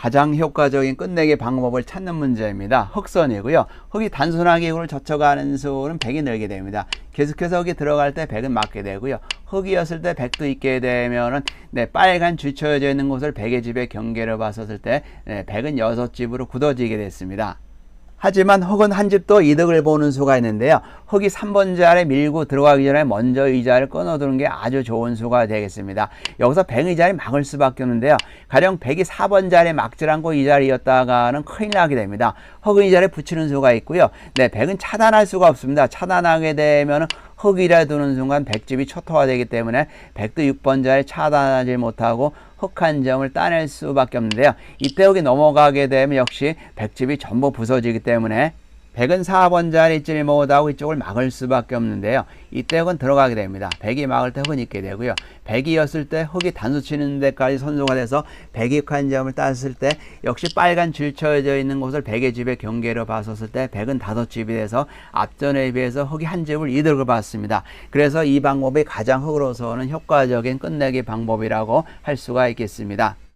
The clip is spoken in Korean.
가장 효과적인 끝내기 방법을 찾는 문제입니다. 흑선이고요. 흙이 단순하게 흙을 젖혀가는 수는 100이 늘게 됩니다. 계속해서 흙이 들어갈 때 100은 맞게 되고요. 흙이었을 때 100도 있게 되면은 네, 빨간 줄쳐져 있는 곳을 100의 집의 경계를 봤었을 때 네, 100은 6집으로 굳어지게 됐습니다. 하지만 흙은 한 집도 이득을 보는 수가 있는데요. 흙이 3번 자리에 밀고 들어가기 전에 먼저 의자를 끊어두는 게 아주 좋은 수가 되겠습니다. 여기서 100 의자를 막을 수밖에 없는데요. 가령 100이 4번 자리에 막질 않고 이 자리였다가는 큰일 나게 됩니다. 흙은 이 자리에 붙이는 수가 있고요. 네, 100은 차단할 수가 없습니다. 차단하게 되면 흙이라 두는 순간 100집이 초토화되기 때문에 100도 6번 자리에 차단하지 못하고 흙 한 점을 따낼 수밖에 없는데요. 이때 흙이 넘어가게 되면 역시 100집이 전부 부서지기 때문에 100은 4번 자리 있질 못하고 이쪽을 막을 수밖에 없는데요. 이때 흙은 들어가게 됩니다. 100이 막을 때 흙은 있게 되고요. 100이었을 때 흙이 단수 치는 데까지 선수가 돼서 100이 한 점을 땄을 때 역시 빨간 줄 쳐져 있는 곳을 100의 집의 경계로 봤었을 때 100은 다섯 집이 돼서 앞전에 비해서 흙이 한 집을 이득을 받습니다. 그래서 이 방법이 가장 흙으로서는 효과적인 끝내기 방법이라고 할 수가 있겠습니다.